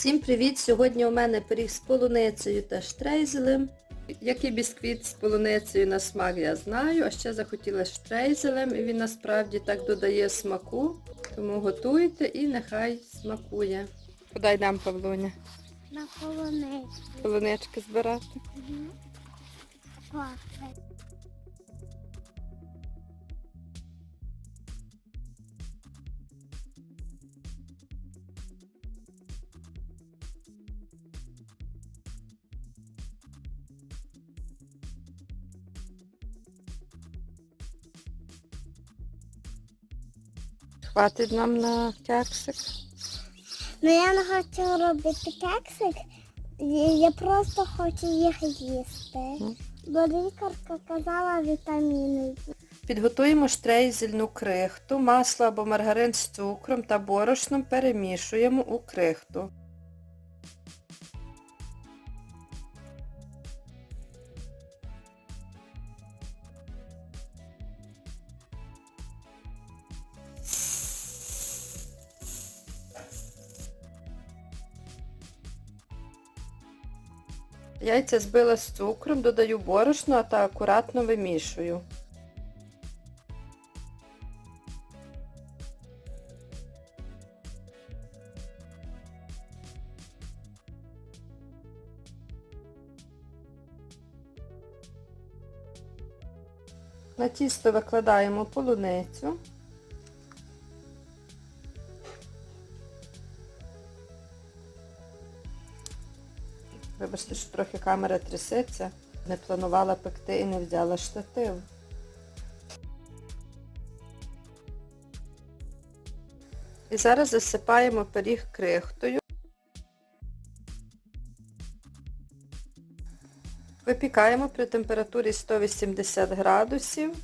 Всім привіт! Сьогодні у мене пиріг з полуницею та штрейзелем. Який бісквіт з полуницею на смак я знаю, а ще захотіла штрейзелем і він насправді так додає смаку. Тому готуйте і нехай смакує. Куди йдемо, Павлуня? На полуницю. Полунички збирати. Пахне. Хватить нам на кексик. Ну я не хочу робити кексик, я просто хочу їх їсти. Mm. Бо лікарка казала вітаміни. Підготуємо штрейзельну крихту, масло або маргарин з цукром та борошном перемішуємо у крихту. Яйця збила з цукром, додаю борошно та акуратно вимішую. На тісто викладаємо полуницю. Вибачте, що трохи камера трясеться. Не планувала пекти і не взяла штатив. І зараз засипаємо пиріг крихтою. Випікаємо при температурі 180 градусів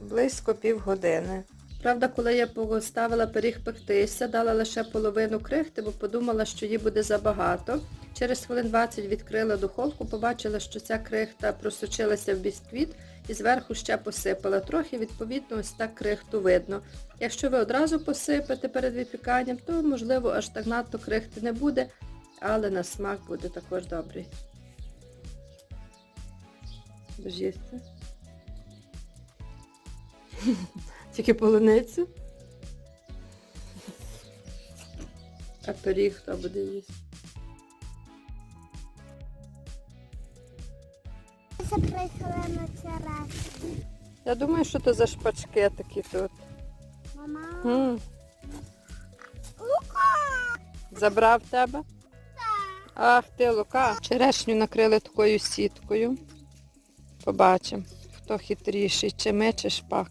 близько півгодини. Правда, коли я поставила пиріг пектися, дала лише половину крихти, бо подумала, що її буде забагато. Через хвилин 20 відкрила духовку, побачила, що ця крихта просочилася в бісквіт і зверху ще посипала. Трохи, відповідно, ось так крихту видно. Якщо ви одразу посипете перед випіканням, то, можливо, аж так надто крихти не буде, але на смак буде також добрий. Їсти? Тільки полуницю? А пиріг хто буде їсти? Це приїхала на черешню. Я думаю, що то за шпачки такі тут. Мама. М, Лука! Забрав тебе? Ах ти, Лука. Черешню накрили такою сіткою. Побачимо, хто хитріший, чи ми, чи шпак.